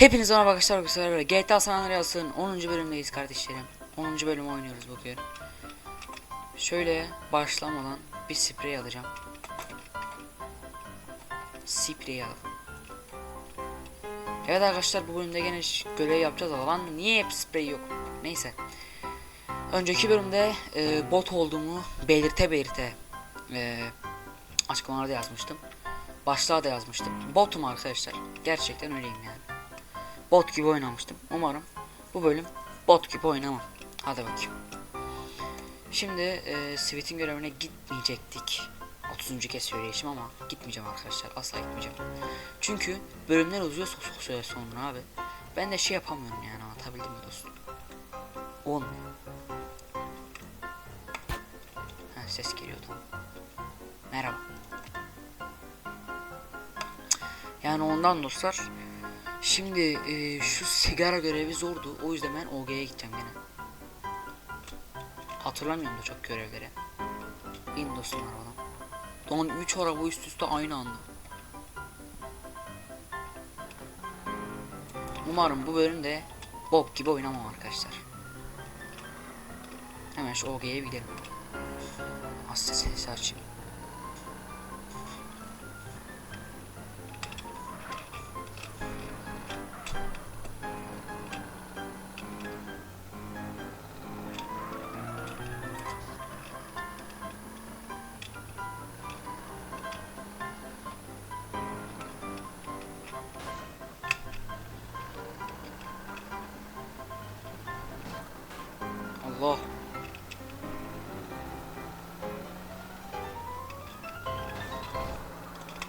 Hepinize merhaba arkadaşlar arkadaşlar. GTA San Andreas'ın 10. bölümdeyiz kardeşlerim. 10. bölümü oynuyoruz bugün. Şöyle başlamadan bir sprey alacağım. Sprey alalım. Evet arkadaşlar bu bölümde gene görev yapacağız ama lan niye hep sprey yok? Neyse. Önceki bölümde e, bot olduğumu belirte belirte e, açıklamalarda yazmıştım. Başlığa da yazmıştım. Botum arkadaşlar. Gerçekten öyleyim yani. Bot gibi oynamıştım. Umarım bu bölüm bot gibi oynamam. Hadi bakayım. Şimdi e, Sweet'in görevine gitmeyecektik. 30. kez söyleyişim ama gitmeyeceğim arkadaşlar. Asla gitmeyeceğim. Çünkü bölümler uzuyor çok çok süre sonra abi. Ben de şey yapamıyorum yani anlatabildim mi dostum? Olmuyor. Ha, ses geliyor tamam. Merhaba. Yani ondan dostlar. Şimdi e, şu sigara görevi zordu. O yüzden ben OG'ye gideceğim gene. Hatırlamıyorum da çok görevleri. İn dostum arabadan. Lan 3 araba üst üste aynı anda. Umarım bu bölümde bok gibi oynamam arkadaşlar. Hemen şu OG'ye gidelim. Hasta sesi açayım.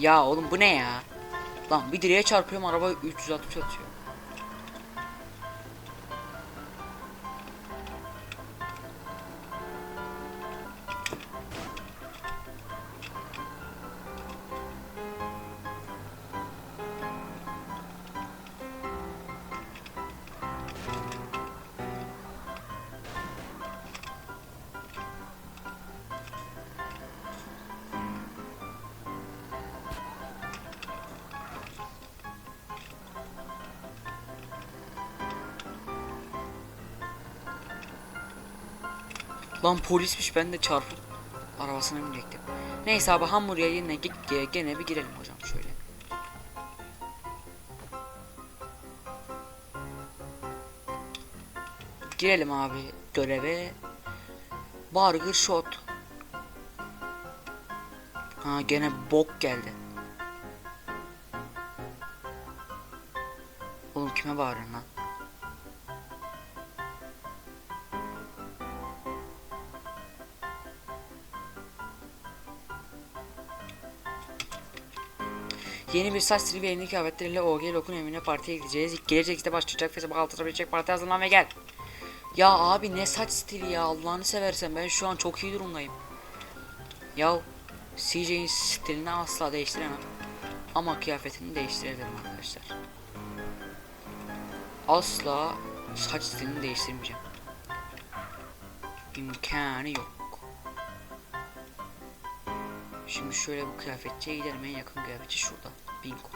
Ya oğlum bu ne ya? Lan bir direğe çarpıyorum araba 360 atıyor. Lan polismiş ben de çarpıp arabasına binecektim. Neyse abi hamburger yerine git gene bir girelim hocam şöyle. Girelim abi göreve. Burger shot. Ha gene bok geldi. Oğlum kime bağırıyorsun lan? Yeni bir saç stili ve yeni kıyafetleriyle OG Lok'un evine partiye gideceğiz. Gelecek işte başlayacak Facebook altırabilecek parti hazırlan ve gel. Ya abi ne saç stili ya Allah'ını seversen ben şu an çok iyi durumdayım. Ya CJ'in stilini asla değiştiremem. Ama kıyafetini değiştirebilirim arkadaşlar. Asla saç stilini değiştirmeyeceğim. İmkanı yok. Şimdi şöyle bu kıyafetçiye gidelim en yakın kıyafetçi şurada. Bingo.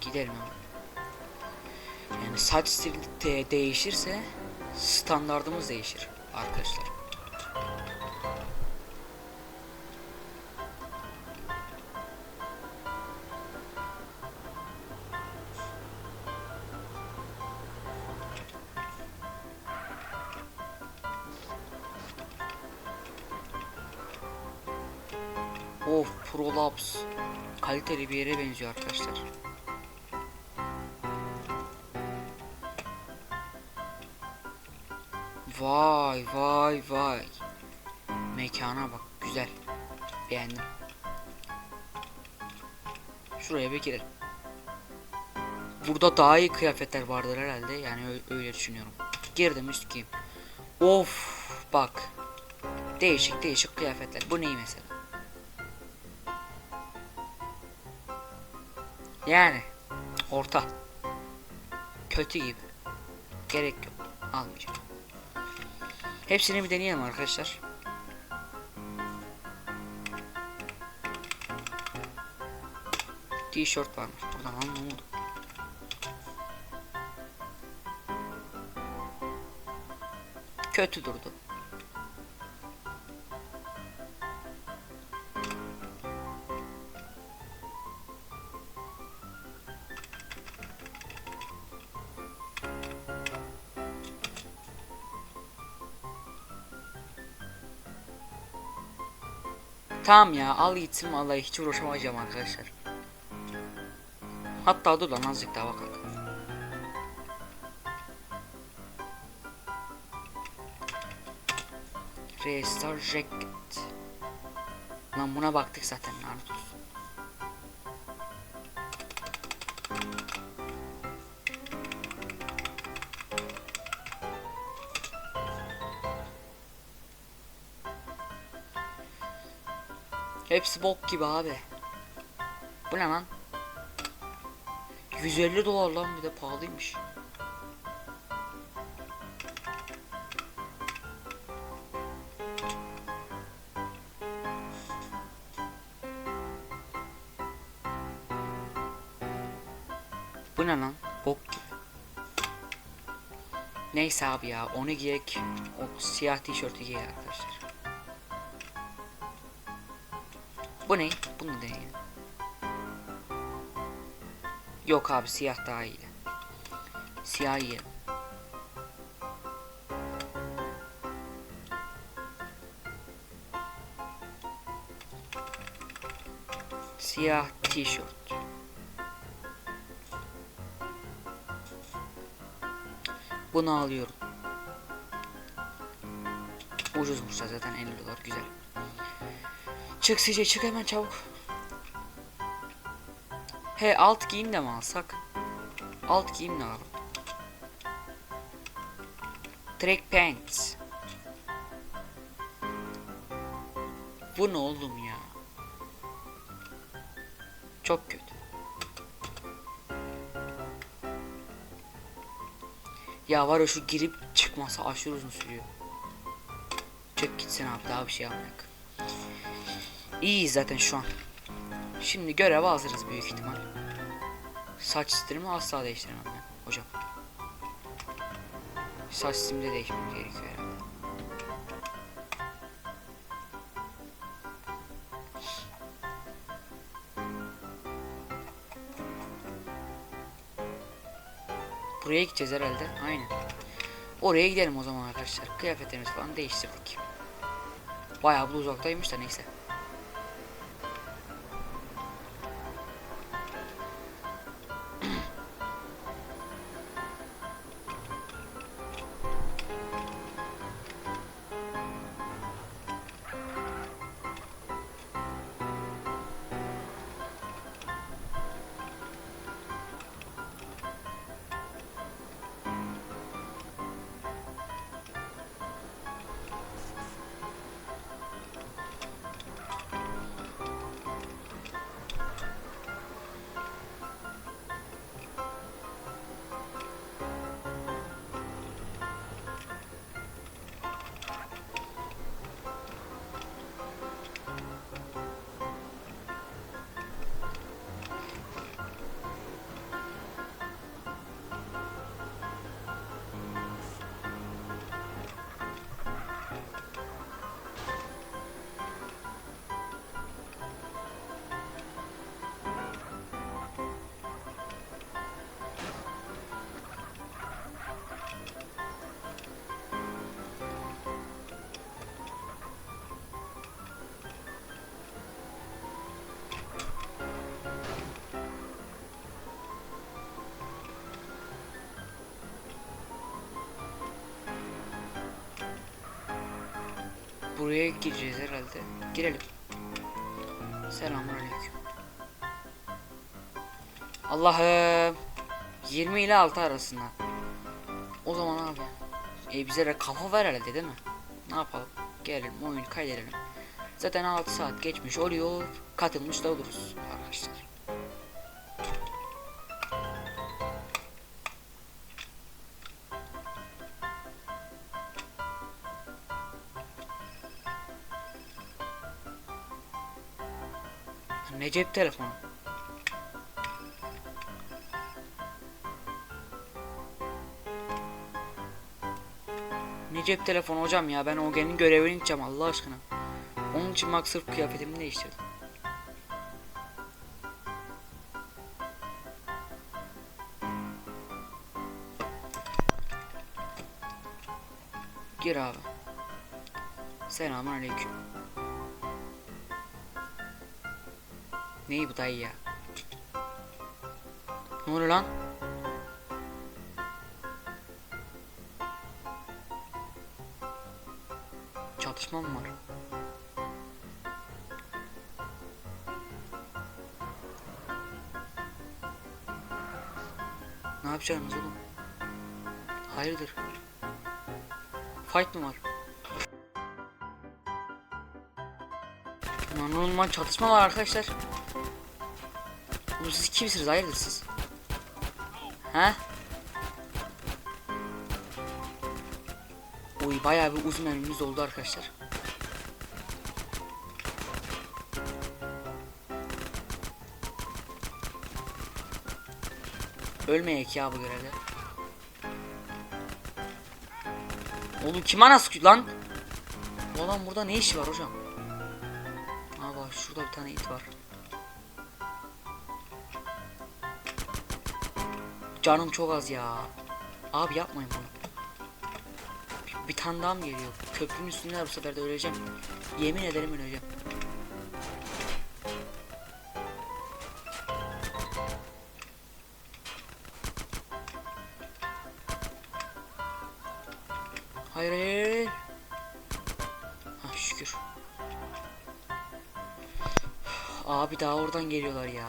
Gidelim hemen. Yani saç stili de değişirse standardımız değişir arkadaşlar. Benziyor arkadaşlar. Vay vay vay. Mekana bak güzel. Beğendim. Şuraya bir girelim. Burada daha iyi kıyafetler vardır herhalde. Yani öyle düşünüyorum. Girdim üst giyim. Of bak. Değişik değişik kıyafetler. Bu neyi mesela? Yani orta. Kötü gibi. Gerek yok. Almayacağım. Hepsini bir deneyelim arkadaşlar. T-shirt varmış. Buradan anlamadım. Kötü durdu. Tamam ya al gitsin vallahi hiç uğraşamayacağım arkadaşlar. Hatta dur lan azıcık daha bakalım. Restore Jacket. Lan buna baktık zaten lanet Hepsi bok gibi abi. Bu ne lan? 150 dolar lan bir de pahalıymış. Bu ne lan? Bok gibi. Neyse abi ya onu giyek. O siyah tişörtü giy arkadaşlar. Bu ne? Bu ne değil? Yok abi siyah daha iyi. Siyah iyi. Siyah tişört. Bunu alıyorum. Ucuzmuş da zaten 50 dolar güzel. Çık CJ çık hemen çabuk. He alt giyim de mi alsak? Alt giyim de alalım. Track pants. Bu ne oğlum ya? Çok kötü. Ya var ya şu girip çıkması aşırı uzun sürüyor. Çek gitsin abi daha bir şey yapmayak. İyiyiz zaten şu an. Şimdi göreve hazırız büyük ihtimal. Saç stilimi asla değiştiremem ben hocam. Saç stilimi de değişmem gerekiyor herhalde. Buraya gideceğiz herhalde. Aynen. Oraya gidelim o zaman arkadaşlar. Kıyafetlerimizi falan değiştirdik. Bayağı bu uzaktaymış da neyse. Buraya gireceğiz herhalde. Girelim. Selamünaleyküm. Allah'ım. 20 ile 6 arasında. O zaman abi. E bize de kafa ver herhalde değil mi? Ne yapalım? Gelelim oyunu kaydedelim. Zaten 6 saat geçmiş oluyor. Katılmış da oluruz cep telefonu? Ne cep telefonu hocam ya ben Ogen'in görevini gideceğim Allah aşkına. Onun için bak sırf kıyafetimi değiştirdim. Gir abi. Selamun aleyküm. Neyi bu dayı ya? Ne oluyor lan? Çatışma mı var? Ne yapacaksınız oğlum? Hayırdır? Fight mı var? Lan oğlum lan çatışma var arkadaşlar. Oğlum siz kimsiniz? Hayırdır siz? He? Oy bayağı bir uzun önümüz oldu arkadaşlar. Ölmeyek ya bu görevde. Oğlum kim ana sıkıyor lan? Bu adam burada ne işi var hocam? Aa bak şurada bir tane it var. Canım çok az ya. Abi yapmayın bunu. Bir, bir tane daha mı geliyor? Köprünün üstünde bu sefer de öleceğim. Yemin ederim öleceğim. Hayır hayır. Ha şükür. Abi daha oradan geliyorlar ya.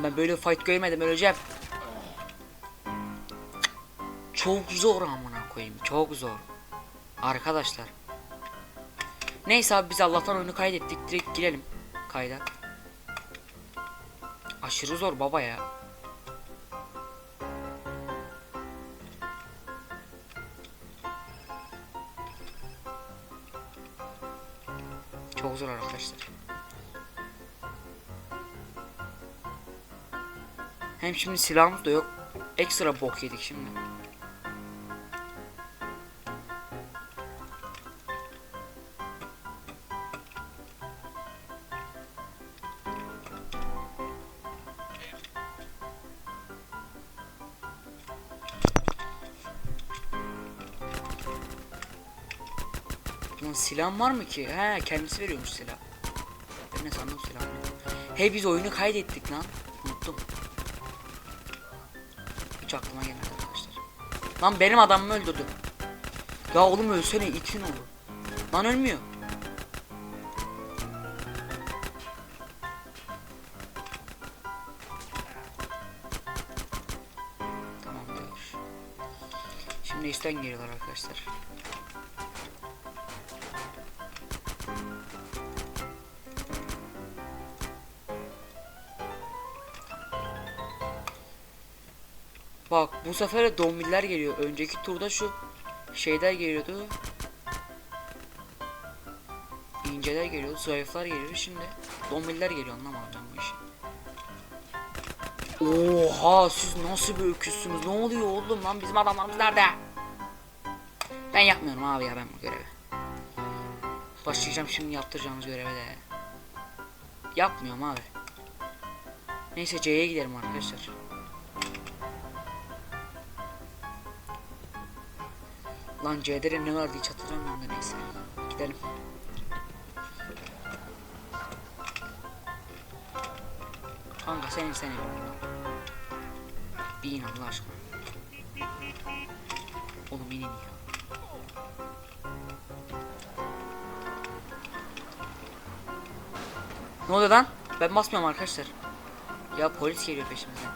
Oğlum ben böyle fight görmedim öleceğim. Çok zor amına koyayım çok zor. Arkadaşlar. Neyse abi biz Allah'tan oyunu kaydettik direkt girelim kayda. Aşırı zor baba ya. Çok zor arkadaşlar. Hem şimdi silahımız da yok. Ekstra bok yedik şimdi. Lan silahım var mı ki? He kendisi veriyormuş silah. Ben ne sandım silah. Hey biz oyunu kaydettik lan. Unuttum. Lan benim adamımı öldürdü. Ya oğlum ölsene itin oğlu. Lan ölmüyor. Tamamdır. Şimdi üstten geliyorlar arkadaşlar. Bu sefer de dombiller geliyor. Önceki turda şu şeyler geliyordu. İnceler geliyordu, zayıflar geliyor. Şimdi dombiller geliyor anlamadım bu işi. Oha siz nasıl bir öküzsünüz? Ne oluyor oğlum lan bizim adamlarımız nerede? Ben yapmıyorum abi ya ben bu görevi. Başlayacağım şimdi yaptıracağımız göreve de. Yapmıyorum abi. Neyse C'ye gidelim arkadaşlar. Lan C'de ne vardı hiç hatırlamıyorum da neyse. Gidelim. Kanka senin senin. Bir in Allah aşkına. Oğlum inin ya. Ne oluyor lan? Ben basmıyorum arkadaşlar. Ya polis geliyor peşimizden.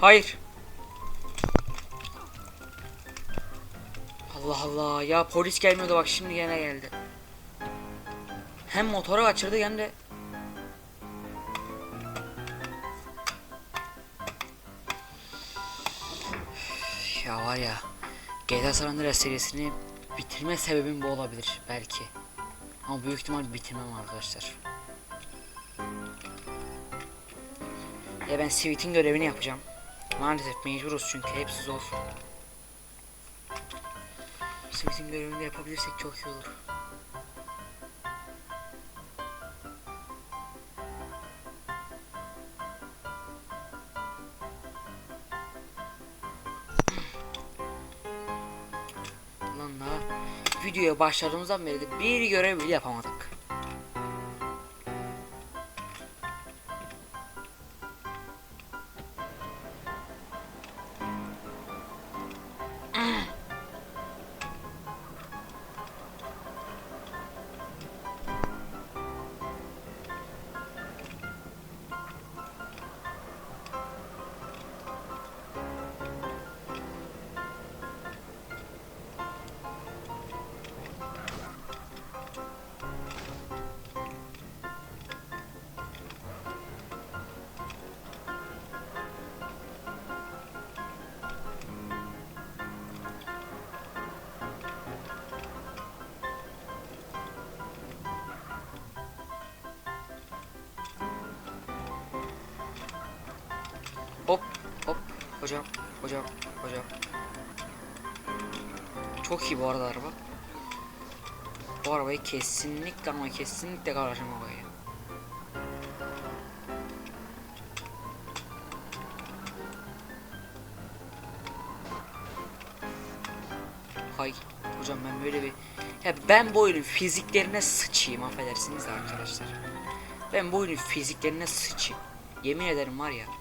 Hayır. Allah Allah ya polis gelmiyordu bak şimdi gene geldi. Hem motoru kaçırdı hem de Ya var ya GTA San Andreas serisini bitirme sebebim bu olabilir belki. Ama büyük ihtimal bitirmem arkadaşlar. Ya ben Sweet'in görevini yapacağım. Maalesef mecburuz çünkü hepsi zor. Sweet'in görevini yapabilirsek çok iyi olur. Videoya başladığımızdan beri de bir görev bile yapamadık. Hocam hocam hocam. Çok iyi bu arada araba. Bu arabayı kesinlikle ama kesinlikle garajıma koyayım. Hay hocam ben böyle bir ya ben bu oyunun fiziklerine sıçayım affedersiniz de arkadaşlar. Ben bu oyunun fiziklerine sıçayım. Yemin ederim var ya.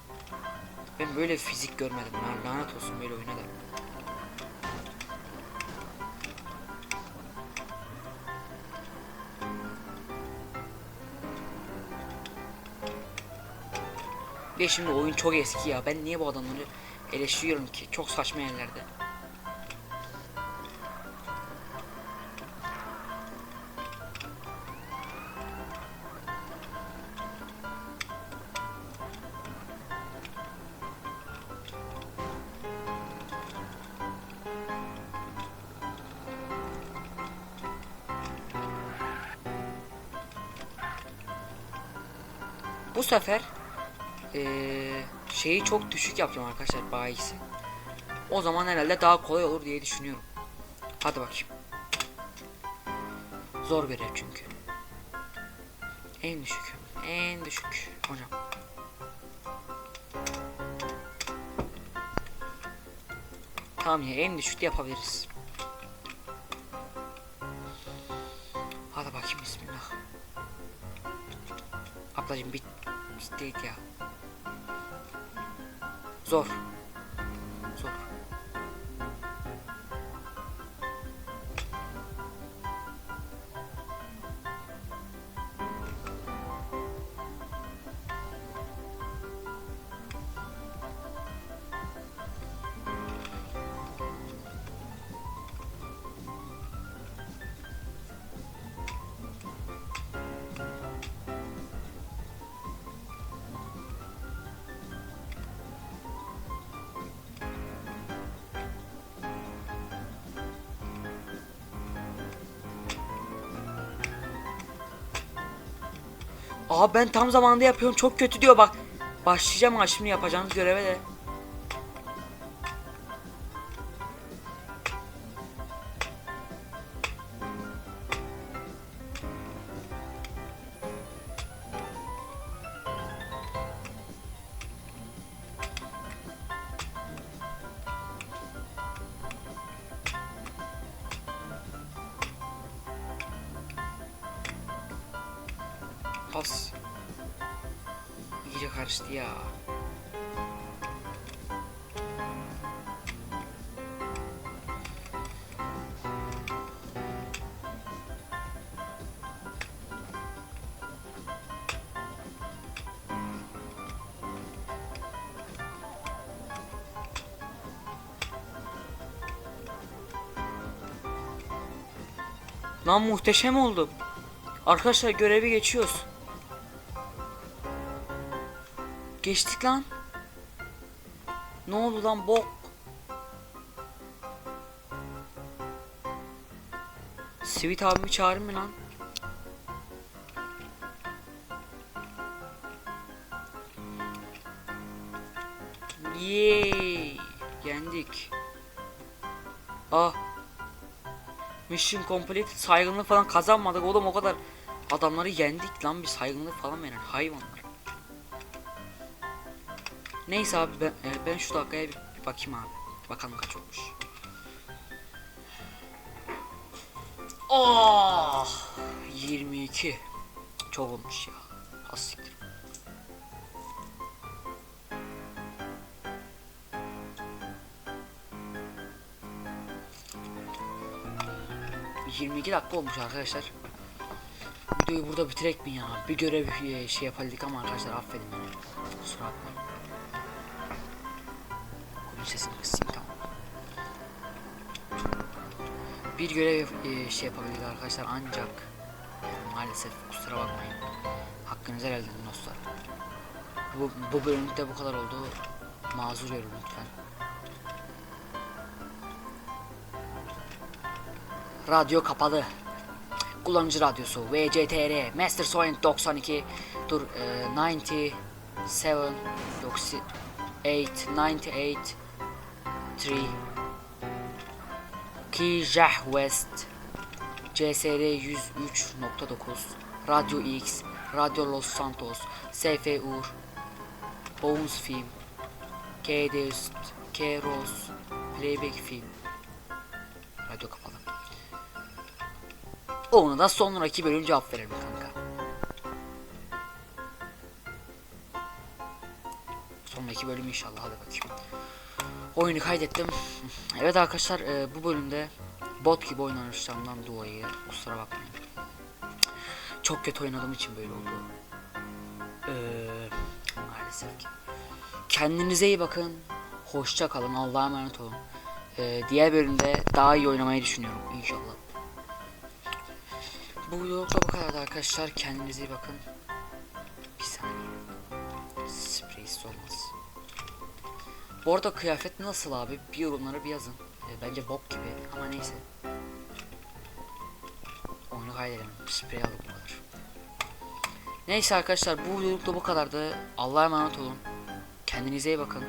Ben böyle fizik görmedim. Lan lanet olsun böyle oyuna da. De şimdi oyun çok eski ya. Ben niye bu adamları eleştiriyorum ki? Çok saçma yerlerde. Sefer eee, şeyi çok düşük yapacağım arkadaşlar bayisi. O zaman herhalde daha kolay olur diye düşünüyorum. Hadi bakayım. Zor görev çünkü. En düşük. En düşük hocam. Tamam ya en düşükte yapabiliriz. Hadi bakayım bismillah. Ablacım bit bittiydi ya. Zor. Aa ben tam zamanında yapıyorum çok kötü diyor bak. Başlayacağım ha şimdi yapacağınız göreve de. Pas. İyice karıştı ya. Lan muhteşem oldu. Arkadaşlar görevi geçiyoruz. Geçtik lan. Ne oldu lan bok? Sweet abimi çağırayım mı lan? Yay! Yendik. Ah. Mission complete saygınlık falan kazanmadık oğlum o kadar adamları yendik lan bir saygınlık falan veren hayvanlar. Neyse abi ben, e, ben şu dakikaya bir, bakayım abi. Bakalım kaç olmuş. Oh! 22. Çok olmuş ya. Az siktir. ...22 dakika olmuş arkadaşlar. Videoyu burada bitirek mi ya? Bir görev e, şey yapabildik ama arkadaşlar affedin beni. Kusura bakmayın. Bir görev e, şey yapabildik arkadaşlar ancak e, maalesef kusura bakmayın. Hakkınızı helal edin dostlar. Bu, bu bölümde bu kadar oldu. Mazur görün lütfen. Radyo kapalı. Kullanıcı radyosu VCTR Master Sound 92 dur e, 97 yok si- 8 98 3 Kijah West CSR 103.9 Radyo X Radyo Los Santos SF Ur Bones Film K-Dest K-Rose Playback Film Radyo kapalı Ona da sonraki bölüm cevap verelim kanka. Sonraki bölüm inşallah hadi bakayım. Oyunu kaydettim. Evet arkadaşlar e, bu bölümde bot gibi oynanışlarımdan dolayı kusura bakmayın. Çok kötü oynadığım için böyle oldu. Ee, maalesef ki. Kendinize iyi bakın. Hoşça kalın. Allah'a emanet olun. Ee, diğer bölümde daha iyi oynamayı düşünüyorum inşallah. Bu videolukta bu kadardı arkadaşlar. Kendinize iyi bakın. Bir saniye. Spreyiz olmaz. Bu arada kıyafet nasıl abi? Bir yorumlara bir yazın. E, bence bok gibi ama neyse. Oyunu kaydedelim. Sprey aldık bu kadar. Neyse arkadaşlar bu videolukta bu kadardı. Allah'a emanet olun. Kendinize iyi bakın.